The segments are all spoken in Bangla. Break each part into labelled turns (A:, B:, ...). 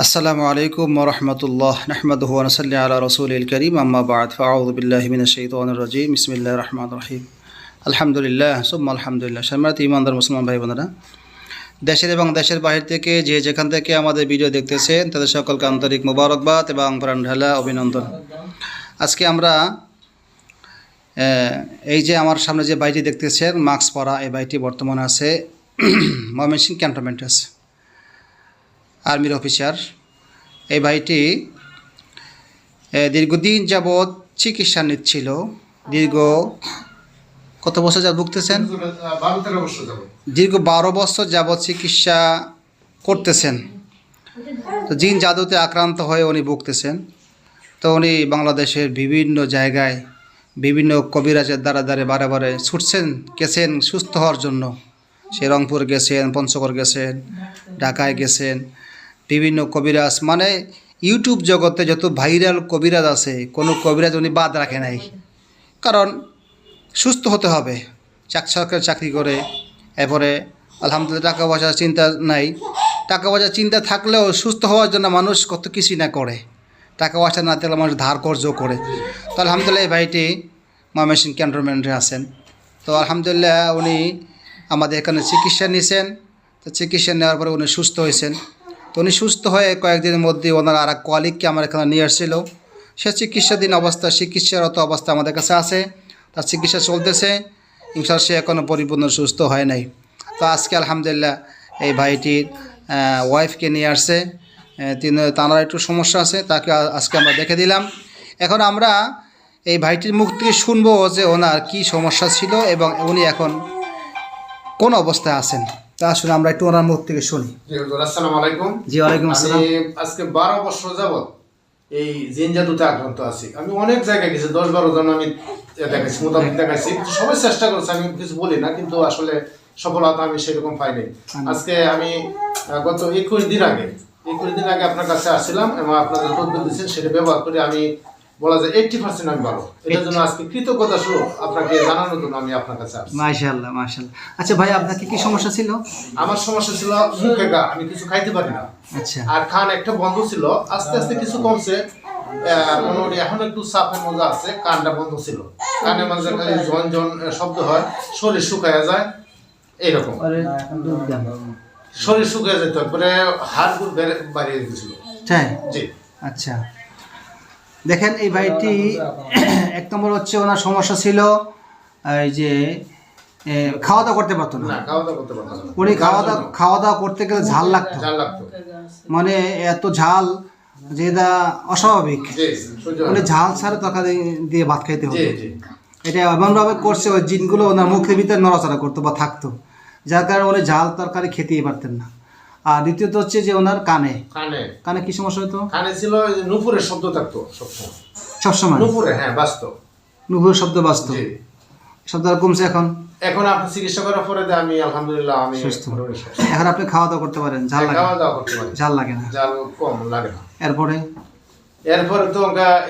A: আসসালামু আলাইকুম ওরহমতুল্লাহ নাহমদ ওয়ানসাল্লি আলা রসুল করিম, আম্মা বাদ ফাউদুবিল্লাহ মিন শৈতান রাজিম বিসমিল্লাহ রহমান রহিম। আলহামদুলিল্লাহ, সুম্মা আলহামদুলিল্লাহ। সম্মানিত ইমানদার মুসলমান ভাই বোনেরা, দেশের এবং দেশের বাহির থেকে যে যেখান থেকে আমাদের ভিডিও দেখতেছেন, তাদের সকলকে আন্তরিক মুবারকবাদ এবং প্রাণ ঢালা অভিনন্দন। আজকে আমরা এই যে আমার সামনে যে বাইটি দেখতেছেন, মাস্ক পরা এই বাইটি বর্তমানে আছে ময়মনসিং ক্যান্টনমেন্ট আছে। আর্মির অফিসার। এই ভাইটি দীর্ঘদিন যাবৎ চিকিৎসা নিচ্ছিল। দীর্ঘ কত বছর যা ভুগতেছেন? দীর্ঘ বারো বছর যাবৎ চিকিৎসা করতেছেন। তো জিন জাদুতে আক্রান্ত হয়ে উনি ভুগতেছেন। তো উনি বাংলাদেশের বিভিন্ন জায়গায় বিভিন্ন কবিরাজের দ্বারা দ্বারে বারে বারে ছুটছেন, গেছেন সুস্থ হওয়ার জন্য। সে রংপুর গেছেন, পঞ্চগড় গেছেন, ঢাকায় গেছেন। বিভিন্ন কবিরাজ মানে ইউটিউব জগতে যত ভাইরাল কবিরাজ আছে, কোনো কবিরাজ উনি বাদ রাখে নাই। কারণ সুস্থ হতে হবে। চাক সরকারি চাকরি করে, এরপরে আলহামদুলিল্লাহ টাকা পয়সার চিন্তা নাই। টাকা পয়সার চিন্তা থাকলেও সুস্থ হওয়ার জন্য মানুষ কত কিছুই না করে। টাকা পয়সা না থাকলে মানুষ ধার কর্জ করে। তো আলহামদুলিল্লাহ এই ভাইটি ময়মনসিং ক্যান্টনমেন্টে আছেন। তো আলহামদুলিল্লাহ উনি আমাদের এখানে চিকিৎসা নিয়েছেন তো চিকিৎসা নেওয়ার পরে উনি সুস্থ হয়েছেন। তো উনি সুস্থ হয়ে কয়েকদিনের মধ্যে ওনার আর এক কোয়ালিককে আমার এখানে নিয়ে আসছিল। সে চিকিৎসাধীন অবস্থা চিকিৎসারত অবস্থা আমাদের কাছে আছে। তার চিকিৎসা চলতেছে। ইনশাল সে এখনও পরিপূর্ণ সুস্থ হয় নাই। তো আজকে আলহামদুলিল্লাহ এই ভাইটির ওয়াইফকে নিয়ে আসছে। তিনি তাঁর একটু সমস্যা আছে, তাকে আজকে আমরা দেখে দিলাম। এখন আমরা এই ভাইটির মুখ থেকে শুনব যে ওনার কি সমস্যা ছিল এবং উনি এখন কোন অবস্থায় আছেন। তা আসলে আমরা একটু ওনার মুখ থেকে শুনি।
B: জি আসসালামু আলাইকুম।
A: জি ওয়ালাইকুম আসসালাম।
B: আজকে বারো বছর যাবত এই জিন জাদুতে আক্রান্ত আছি। আমি অনেক জায়গায় গেছি দশ বারো জন আমি দেখাইছি মোতাবেক দেখাইছি। সবাই চেষ্টা করছে আমি কিছু বলি না কিন্তু আসলে সফলতা আমি সেরকম পাইনি আজকে আমি গত একুশ দিন আগে একুশ দিন আগে আপনার কাছে আসছিলাম এবং আপনাদের তথ্য দিচ্ছেন সেটা ব্যবহার করে আমি বলা যায় এইটটি পার্সেন্ট আমি ভালো। এটার জন্য আজকে কৃতজ্ঞতা স্বরূপ আপনাকে জানানোর জন্য আমি আপনার কাছে আসছি
A: মাশাল্লাহ মাশাল্লাহ আচ্ছা ভাই আপনার কি কি সমস্যা ছিল?
B: আমার সমস্যা ছিল মুখে গা আমি কিছু খাইতে পারি না।
A: আচ্ছা।
B: আর খান একটা বন্ধ ছিল আস্তে আস্তে কিছু কমছে। মোটামুটি এখন একটু সাফের মজা আছে কানটা বন্ধ ছিল। কানের মাঝে খালি জন জন শব্দ হয় শরীর শুকায় যায় এইরকম। শরীর শুকিয়ে যেত একবারে হাড় গুড় বেড়ে বাড়িয়ে দিয়েছিল।
A: তাই?
B: জি।
A: আচ্ছা। দেখেন এই ভাইটি এক নম্বর হচ্ছে ওনার সমস্যা ছিল এই যে খাওয়া দাওয়া করতে পারতো না। উনি খাওয়া দাওয়া খাওয়া দাওয়া করতে গেলে ঝাল লাগতো। মানে এত ঝাল যেটা অস্বাভাবিক। উনি ঝাল ছাড়া তরকারি দিয়ে ভাত খাইতে হতো এটা এমনভাবে করছে ওই জিনগুলো ওনার মুখের ভিতরে নড়াচড়া করতো বা থাকতো। যার কারণে উনি ঝাল তরকারি খেতেই পারতেন না। আর দ্বিতীয়ত হচ্ছে যে ওনার কানে।
B: কানে।
A: কানে কি সমস্যা হতো?
B: কানে ছিল নুপুরের শব্দ থাকতো সবসময়।
A: সবসময়?
B: নুপুরে হ্যাঁ বাস্তব
A: নুপুর শব্দ বাস্তব শব্দ আর কমছে এখন?
B: এখন আপনি চিকিৎসা করার পরে আমি আলহামদুলিল্লাহ আমি
A: সুস্থ। এখন আপনি খাওয়া দাওয়া করতে পারেন ঝাল লাগে
B: খাওয়া দাওয়া করতে পারি।
A: ঝাল লাগে না?
B: জাল কম লাগে না।
A: এরপরে?
B: এরপরে তো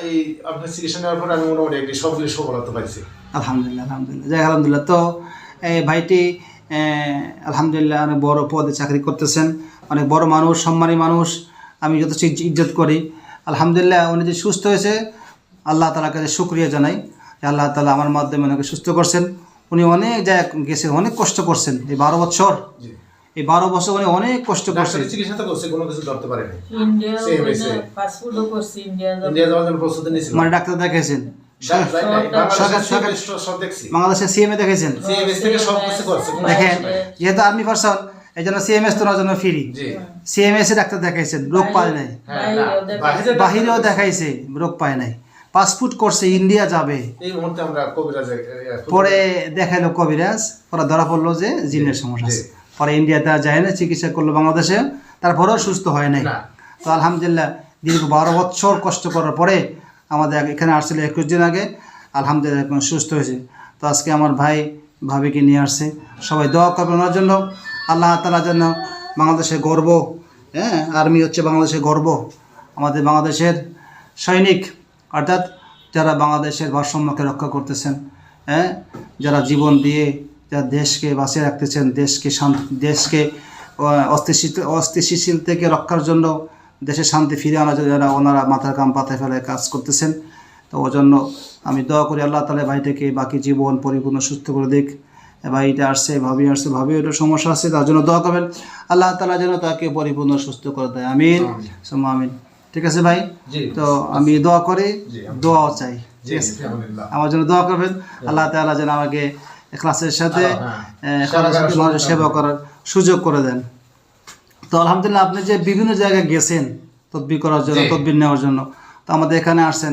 B: এই আপনার চিকিৎসা নেওয়ার পরে আমি মোটামুটি একটি সবগুলি সফলতা পাইছি
A: আলহামদুলিল্লাহ আলহামদুলিল্লাহ। যাই আলহামদুলিল্লাহ। তো এই ভাইটি আলহামদুলিল্লাহ অনেক বড় পদে চাকরি করতেছেন অনেক বড় মানুষ সম্মানী মানুষ আমি যথেষ্ট ইজ্জত করি। আলহামদুলিল্লাহ উনি যে সুস্থ হয়েছে আল্লাহ তালার কাছে শুক্রিয়া জানাই যে আল্লাহ তালা আমার মাধ্যমে ওনাকে সুস্থ করছেন। উনি অনেক জায়গায় গেছে অনেক কষ্ট করছেন এই বারো বছর। এই বারো বছর উনি অনেক কষ্ট করছেন।
B: চিকিৎসা তো করছে কোনো কিছু ধরতে পারেনি।
A: মানে ডাক্তার
B: নাই, বাংলাদেশের
A: সিএমএ
B: করছে কোনো
A: দেখেন যেহেতু আর্মি পার্সন এই জন্য সিএমএস তোলার জন্য ফ্রি
B: জি।
A: সিএমএস এ ডাক্তার দেখাইছেন রোগ পায় নাই।
B: হ্যাঁ
A: বাহিরেও দেখাইছে। রোগ পায় নাই। পাসপোর্ট করছে ইন্ডিয়া যাবে।
B: এই মুহূর্তে আমরা কবিরাজে
A: পরে দেখাইলো কবিরাজ পরে ধরা পড়ল যে জিনের সমস্যা আছে। পরে ইন্ডিয়াতে আর যায় না চিকিৎসা করল বাংলাদেশে। তারপরেও সুস্থ হয় নাই। তো আলহামদুলিল্লাহ দীর্ঘ বারো বছর কষ্ট করার পরে আমাদের এখানে আসছিল একুশ দিন আগে আলহামদুলিল্লাহ এখন সুস্থ হয়েছে। তো আজকে আমার ভাই ভাবিকে নিয়ে আসছে। সবাই দোয়া করবেন ওনার জন্য। আল্লাহ তালার জন্য বাংলাদেশের গর্ব হ্যাঁ আর্মি হচ্ছে বাংলাদেশের গর্ব। আমাদের বাংলাদেশের সৈনিক অর্থাৎ যারা বাংলাদেশের ভারসাম্যকে রক্ষা করতেছেন হ্যাঁ যারা জীবন দিয়ে যারা দেশকে বাঁচিয়ে রাখতেছেন দেশকে শান্ত দেশকে আহ, অস্থিতিশীল অস্থিতিশীল থেকে রক্ষার জন্য দেশে শান্তি ফিরে আনার জন্য যারা ওনারা মাথার কাম পাতায় ফেলে কাজ করতেছেন তো ওই জন্য আমি দোয়া করি আল্লাহ তালা ভাইটাকে বাকি জীবন পরিপূর্ণ সুস্থ করে দিক। ভাইটা আসছে ভাবি আসছে ভাবি ওটা সমস্যা আছে তার জন্য দোয়া করবেন। আল্লাহ তালা যেন তাকে পরিপূর্ণ সুস্থ করে দেয়। আমিন। সুম্মা আমিন। ঠিক আছে ভাই? তো আমি দোয়া করি দোয়াও চাই।
B: জি আলহামদুলিল্লাহ।
A: আমার জন্য দোয়া করবেন। আল্লাহ তাআলা যেন আমাকে ক্লাসের সাথে
B: হ্যাঁ, সেবা করার সুযোগ
A: করে দেন। তো আলহামদুলিল্লাহ আপনি যে বিভিন্ন জায়গায় গেছেন তদবির করার জন্য। তদবির নেওয়ার জন্য তো আমাদের এখানে আসছেন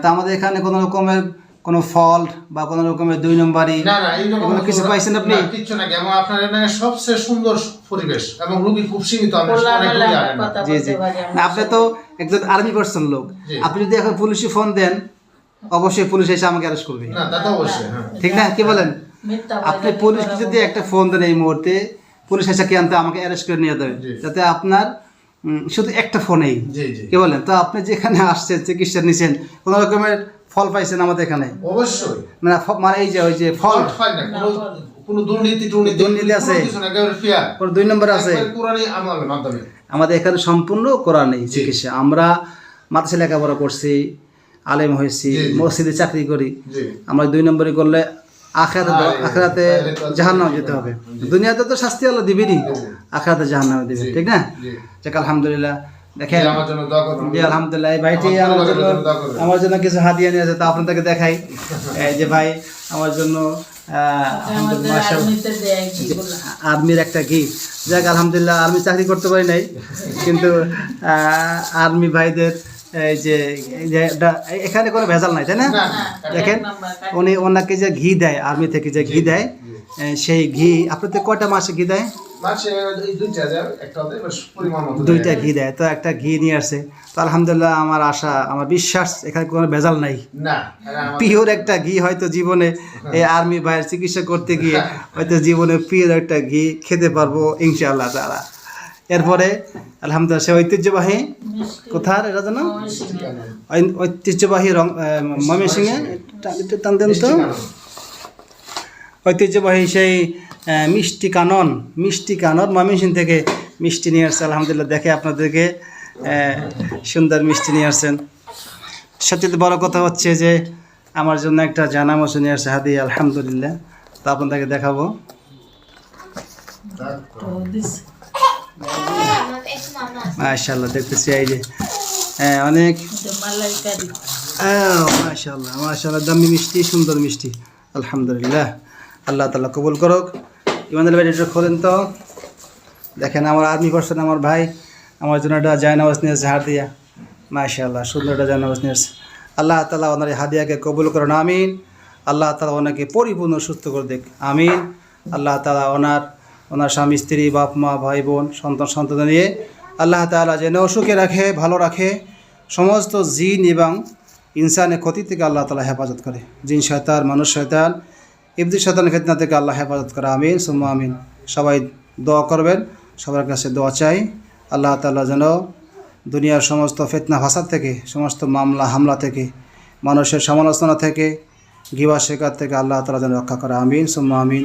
A: তো আমাদের এখানে কোনো রকমের কোনো ফল্ট বা কোনো রকমের দুই নম্বরই
B: না না এইরকম
A: এগুলো কিছু পাইছেন আপনি?
B: না, কিচ্ছু না এবং আপনার এখানে সবচেয়ে সুন্দর পরিবেশ এবং রুগী খুব সীমিত।
A: জি জি। না, আপনি তো একজন আর্মি পার্সন লোক। আপনি যদি এখন পুলিশে ফোন দেন অবশ্যই পুলিশ এসে আমাকে অ্যারেস্ট করবে।
B: না তা তো অবশ্যই হ্যাঁ।
A: ঠিক না? কি বলেন? আপনি পুলিশকে যদি একটা ফোন দেন এই মুহূর্তে পুলিশ এসে কি আনতে আমাকে অ্যারেস্ট করে নিয়ে দেবে যাতে আপনার শুধু একটা ফোনেই কি বলেন? তো আপনি যেখানে আসছেন চিকিৎসা নিছেন কোনো রকমের ফল পাইছেন আমাদের এখানে?
B: অবশ্যই।
A: মানে মানে এই যে ওই যে ফল
B: কোনো দুর্নীতি টুর্নীতি
A: দুর্নীতি আছে। দুই নম্বর আছে? আমাদের এখানে সম্পূর্ণ করা নেই চিকিৎসা। আমরা মাদ্রাসা লেখাপড়া করছি আলেম হয়েছি। মসজিদে চাকরি করি। আমরা দুই নম্বরে করলে আখেরাতে
B: আরে,
A: আখেরাতে জাহান্নামে যেতে হবে। দুনিয়াতে তো শাস্তি আল্লাহ দিবেনি আখেরাতে জাহান্নামে দিবে ঠিক না?
B: জি।
A: যাক আলহামদুলিল্লাহ। দেখেন
B: জি, আমার জন্য দোয়া করুন
A: জি আলহামদুলিল্লাহ। এই ভাইটি
B: আমার
A: জন্য। আমার জন্য কিছু হাদিয়া নিয়ে আছে তা আপনাদেরকে দেখাই। এই যে ভাই আমার জন্য। আর্মির একটা ঘি যাক আলহামদুলিল্লাহ আর্মি চাকরি করতে পারি নাই। কিন্তু আর্মি ভাইদের এই যে এখানে কোনো ভেজাল নাই তাই না? দেখেন উনি ওনাকে যে ঘি দেয় আর্মি থেকে যে ঘি দেয় সেই ঘি আপনাদের কয়টা মাসে ঘি দেয়?
B: দুইটা।
A: ঘি দেয় তো একটা ঘি নিয়ে আসছে তো আলহামদুলিল্লাহ আমার আশা আমার বিশ্বাস এখানে কোনো ভেজাল নাই। পিওর একটা ঘি হয়তো জীবনে এই আর্মি ভাইয়ের চিকিৎসা করতে গিয়ে হয়তো জীবনে পিওর একটা ঘি খেতে পারব ইনশাআল্লাহ তারা। এরপরে আলহামদুলিল্লাহ সে ঐতিহ্যবাহী কোথার? এটা যেন ঐতিহ্যবাহী রং ময়মনসিংহে। একটু টান দেন তো। ঐতিহ্যবাহী সেই মিষ্টি কানন। মিষ্টি কানন ময়মনসিং থেকে মিষ্টি নিয়ে আসছে। আলহামদুলিল্লাহ দেখে আপনাদেরকে সুন্দর মিষ্টি নিয়ে আসছেন। সবচেয়ে বড় কথা হচ্ছে যে আমার জন্য একটা জানামোশন নিয়ে আসছে হাদি আলহামদুলিল্লাহ। তা আপনাদেরকে দেখাবো। মাশাল্লাহ দেখতেছি এই যে। হ্যাঁ অনেক। মাশাল্লাহ মাশাল্লাহ দামি মিষ্টি, সুন্দর মিষ্টি। আলহামদুলিল্লাহ। আল্লাহ তালা কবুল করুক। বাড়ি একটু খোলেন তো। দেখেন, আমার আর্মি পার্সন আমার ভাই। আমার জন্য একটা জায়নামাজ নিয়ে এসেছে হাত দিয়া। মাশাল্লাহ সুন্দর একটা জায়নামাজ নিয়ে আল্লাহ তালা ওনার হাদিয়াকে কবুল করুন, আমিন। আল্লাহ তালা ওনাকে পরিপূর্ণ সুস্থ করে দেখ আমিন। আল্লাহ তালা ওনার ওনার স্বামী, স্ত্রী, বাপ, মা, ভাই, বোন, সন্তান সন্তান নিয়ে আল্লাহ তালা যেন অসুখে রাখে, ভালো রাখে, সমস্ত জিন এবং ইনসানের ক্ষতি থেকে আল্লাহ তালা হেফাজত করে। জিন শয়তান, মানুষ শয়তান ইবদি শয়তান ফেতনা থেকে আল্লাহ হেফাজত করে। আমিন, সুম্মা আমিন। সবাই দোয়া করবেন, সবার কাছে দোয়া চাই। আল্লাহ তালা যেন দুনিয়ার সমস্ত ফেতনা, ফাসাদ থেকে, সমস্ত মামলা, হামলা থেকে, মানুষের সমালোচনা থেকে, গিবা শেখার থেকে আল্লাহ তালা যেন রক্ষা করে। আমিন, সুম্মা আমিন।